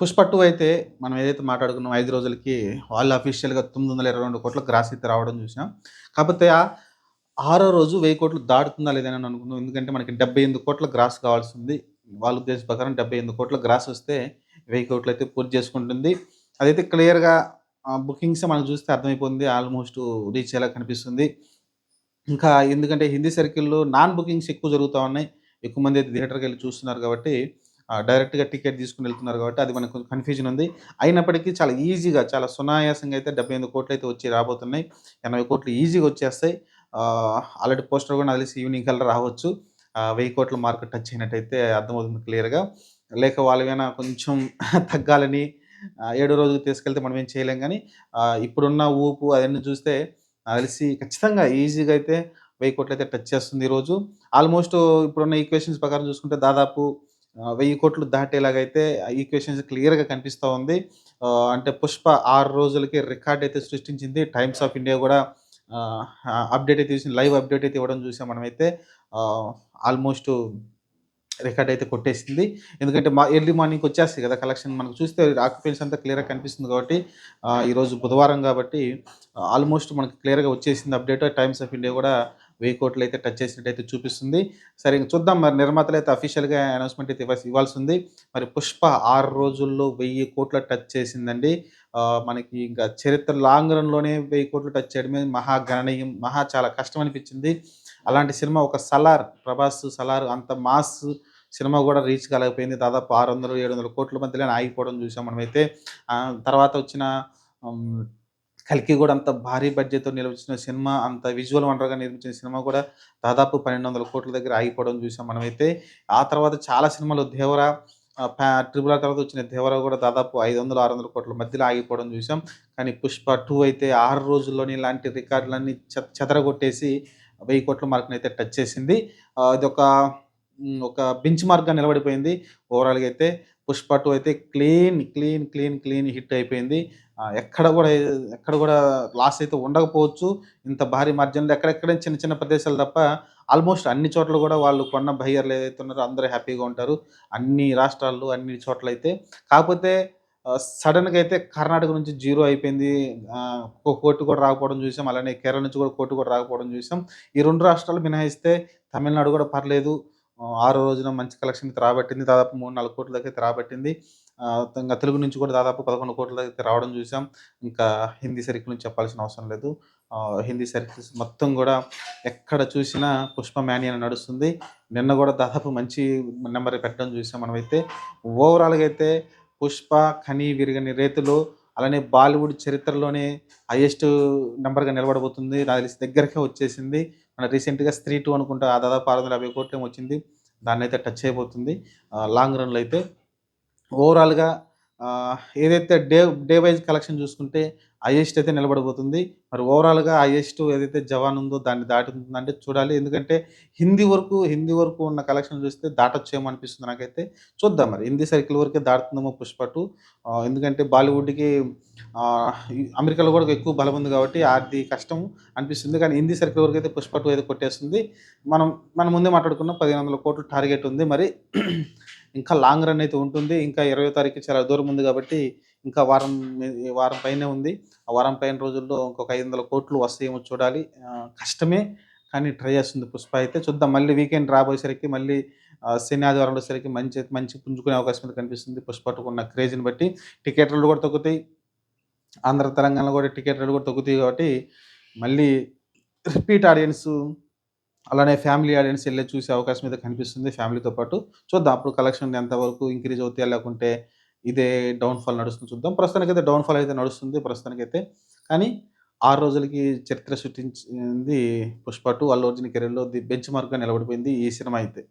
Pushpa two అయితే మనం ఏదైతే మాట్లాడుకున్నాం ఐదు రోజులకి వాళ్ళు అఫీషియల్గా తొమ్మిది వందల ఇరవై రెండు కోట్ల గ్రాస్ అయితే రావడం చూసినాం కాకపోతే ఆ ఆరో రోజు వెయ్యి కోట్లు దాటుతుందా లేదని అనుకున్నాం. ఎందుకంటే మనకి డెబ్బై ఎనిమిది కోట్ల గ్రాస్ కావాల్సి ఉంది. వాళ్ళ ఉద్దేశం ప్రకారం డెబ్బై ఎనిమిది కోట్ల గ్రాస్ వస్తే వెయ్యి కోట్లు అయితే పూర్తి చేసుకుంటుంది. అదైతే క్లియర్గా బుకింగ్స్ మనం చూస్తే అర్థమైపోతుంది ఆల్మోస్ట్ రీచ్ అయ్యేలా కనిపిస్తుంది. ఇంకా ఎందుకంటే హిందీ సర్కిల్లో నాన్ బుకింగ్స్ ఎక్కువ జరుగుతూ ఉన్నాయి. ఎక్కువ మంది అయితే థియేటర్కి వెళ్ళి చూస్తున్నారు కాబట్టి డైరెక్ట్గా టికెట్ తీసుకుని వెళ్తున్నారు కాబట్టి అది మనకు కొంచెం కన్ఫ్యూజన్ ఉంది. అయినప్పటికీ చాలా ఈజీగా చాలా సునాయాసంగా అయితే డెబ్బై ఎనిమిది కోట్లు అయితే వచ్చి రాబోతున్నాయి. ఎనభై కోట్లు ఈజీగా వచ్చేస్తాయి. ఆల్రెడీ పోస్టర్ కూడా నాకు తెలిసి ఈవినింగ్ కల్లా రావచ్చు. వెయ్యి కోట్ల మార్కెట్ టచ్ అయినట్టయితే అర్థమవుతుంది క్లియర్గా. లేక వాళ్ళు కొంచెం తగ్గాలని ఏడు ఏడో తీసుకెళ్తే మనం ఏం చేయలేం కానీ ఇప్పుడున్న ఊపు అవన్నీ చూస్తే నాకు తెలిసి ఖచ్చితంగా ఈజీగా అయితే వెయ్యి కోట్లు అయితే టచ్ చేస్తుంది ఈరోజు. ఆల్మోస్ట్ ఇప్పుడున్న ఈక్వేషన్స్ ప్రకారం చూసుకుంటే దాదాపు వెయ్యి కోట్లు దాటేలాగైతే ఈక్వేషన్స్ క్లియర్గా కనిపిస్తూ ఉంది. అంటే పుష్ప ఆరు రోజులకి రికార్డ్ అయితే సృష్టించింది. టైమ్స్ ఆఫ్ ఇండియా కూడా అప్డేట్ అయితే చూసి లైవ్ అప్డేట్ అయితే ఇవ్వడం చూసాం మనమైతే. ఆల్మోస్ట్ రికార్డ్ అయితే కొట్టేసింది. ఎందుకంటే మా ఎర్లీ మార్నింగ్ వచ్చేస్తాయి కదా కలెక్షన్ మనకు చూస్తే ఆక్యుపెన్స్ అంతా క్లియర్గా కనిపిస్తుంది కాబట్టి ఈరోజు బుధవారం కాబట్టి ఆల్మోస్ట్ మనకు క్లియర్గా వచ్చేసింది అప్డేట్ టైమ్స్ ఆఫ్ ఇండియా కూడా వెయ్యి కోట్లు అయితే టచ్ చేసినట్టు అయితే చూపిస్తుంది. సరే ఇంక చూద్దాం. మరి నిర్మాతలు అయితే అఫీషియల్గా అనౌన్స్మెంట్ అయితే ఇవ్వాల్సి ఇవ్వాల్సి ఉంది మరి పుష్ప ఆరు రోజుల్లో వెయ్యి కోట్ల టచ్ చేసిందండి. మనకి ఇంకా చరిత్ర లాంగ్ రన్లోనే వెయ్యి కోట్లు టచ్ చేయడమే మహా గణనీయం మహా చాలా కష్టం అనిపించింది అలాంటి సినిమా ఒక సలార్ ప్రభాస్ సలార్ అంత మాస్ సినిమా కూడా రీచ్ కాలేకపోయింది. దాదాపు ఆరు వందలు ఏడు వందల కోట్ల మధ్యలో ఆగిపోవడం చూసాం మనమైతే. తర్వాత వచ్చిన కల్కి కూడా అంత భారీ బడ్జెట్తో నిర్మించిన సినిమా అంత విజువల్ వండర్గా నిర్మించిన సినిమా కూడా దాదాపు పన్నెండు వందల కోట్ల దగ్గర ఆగిపోవడం చూసాం మనమైతే. ఆ తర్వాత చాలా సినిమాలు దేవరా ట్రిపుల్ ఆర్ తర్వాత వచ్చిన దేవరా కూడా దాదాపు ఐదు వందలు ఆరు వందల కోట్ల మధ్యలో ఆగిపోవడం చూసాం. కానీ పుష్ప టూ అయితే ఆరు రోజుల్లోనే ఇలాంటి రికార్డులన్నీ చెదరగొట్టేసి వెయ్యి కోట్ల మార్కునైతే టచ్ చేసింది. ఆ, ఒక బెంచ్ మార్క్గా నిలబడిపోయింది. ఓవరాల్గా అయితే పుష్ప టూ అయితే clean clean clean clean hit అయిపోయింది. ఎక్కడ కూడా ఎక్కడ కూడా లాస్ అయితే ఉండకపోవచ్చు. ఇంత భారీ మార్జిన్లు ఎక్కడెక్కడ చిన్న చిన్న ప్రదేశాలు తప్ప ఆల్మోస్ట్ అన్ని చోట్ల కూడా వాళ్ళు కొన్న బయ్యర్లు ఏదైతే ఉన్నారో అందరూ హ్యాపీగా ఉంటారు. అన్ని రాష్ట్రాల్లో అన్ని చోట్ల అయితే. కాకపోతే సడన్గా అయితే కర్ణాటక నుంచి జీరో అయిపోయింది. కోర్టు కూడా రాకపోవడం చూసాం. అలానే కేరళ నుంచి కూడా కోర్టు కూడా రాకపోవడం చూసాం. ఈ రెండు రాష్ట్రాలు మినహాయిస్తే తమిళనాడు కూడా పర్లేదు. ఆరో రోజున మంచి కలెక్షన్ రాబట్టింది. దాదాపు మూడు నాలుగు కోట్ల దగ్గర రాబట్టింది. ఇంకా తెలుగు నుంచి కూడా దాదాపు పదకొండు కోట్ల దగ్గర రావడం చూసాం. ఇంకా హిందీ సర్కిల్ నుంచి చెప్పాల్సిన అవసరం లేదు. హిందీ సర్కిల్స్ మొత్తం కూడా ఎక్కడ చూసినా పుష్ప మ్యానియన్ అని నడుస్తుంది. నిన్న కూడా దాదాపు మంచి నెంబర్ పెట్టడం చూసాం మనమైతే. ఓవరాల్గా అయితే పుష్ప ఖనీ విరిగని రేతులు అలానే బాలీవుడ్ చరిత్రలోనే హైయెస్ట్ నెంబర్గా నిలబడబోతుంది. నాకు తెలిసి దగ్గరకే వచ్చేసింది. మన రీసెంట్గా స్త్రీ టూ అనుకుంటా ఆ దాదాపు ఆరు వందల యాభై కోట్లు వచ్చింది. దాన్ని అయితే టచ్ అయిపోతుంది. లాంగ్ రన్లో అయితే ఓవరాల్గా ఏదైతే డే డే వైజ్ కలెక్షన్ చూసుకుంటే హైయెస్ట్ అయితే నిలబడబోతుంది. మరి ఓవరాల్గా హైయెస్ట్ ఏదైతే జవాన్ ఉందో దాన్ని దాటుతుందంటే చూడాలి. ఎందుకంటే హిందీ వరకు హిందీ వరకు ఉన్న కలెక్షన్ చూస్తే దాటొచ్చేమో అనిపిస్తుంది నాకైతే. చూద్దాం మరి హిందీ సర్కిల్ వరకే దాటుతుందేమో పుష్పటు. ఎందుకంటే బాలీవుడ్కి అమెరికాలో కూడా ఎక్కువ బలం ఉంది కాబట్టి అది కష్టం అనిపిస్తుంది. కానీ హిందీ సర్కిల్ వరకు అయితే పుష్పటు అయితే కొట్టేస్తుంది. మనం మనం ముందే మాట్లాడుకున్న పదిహేను వందల కోట్లు టార్గెట్ ఉంది. మరి ఇంకా లాంగ్ రన్ అయితే ఉంటుంది. ఇంకా ఇరవై తారీఖు చాలా దూరం ఉంది కాబట్టి ఇంకా వారం వారం పైనే ఉంది. ఆ వారం పైన రోజుల్లో ఇంకొక ఐదు వందల కోట్లు వస్తాయేమో చూడాలి. కష్టమే కానీ ట్రై చేస్తుంది పుష్ప అయితే. చూద్దాం మళ్ళీ వీకెండ్ రాబోయేసరికి మళ్ళీ శని ఆదివారం వచ్చేసరికి మంచి మంచి పుంజుకునే అవకాశం అయితే కనిపిస్తుంది పుష్పకు ఉన్న క్రేజ్ని బట్టి. టికెట్ రేట్లు కూడా తగ్గుతాయి. ఆంధ్ర తెలంగాణలో కూడా టికెట్ రేట్లు కూడా తగ్గుతాయి కాబట్టి మళ్ళీ రిపీట్ ఆడియన్స్ అలానే ఫ్యామిలీ ఆడియన్స్ వెళ్ళి చూసే అవకాశం అయితే కనిపిస్తుంది. ఫ్యామిలీతో పాటు చూద్దాం. అప్పుడు కలెక్షన్ ఎంతవరకు ఇంక్రీజ్ అవుతాయి లేకుంటే ఇదే డౌన్ఫాల్ నడుస్తుంది చూద్దాం. ప్రస్తుతానికైతే డౌన్ఫాల్ అయితే నడుస్తుంది ప్రస్తుతానికైతే. కానీ ఆరు రోజులకి చరిత్ర సృష్టించింది పుష్ప టూ అల్లు అర్జున్ కెరీర్లో ది బెంచ్ మార్క్గా నిలబడిపోయింది ఈ సినిమా అయితే.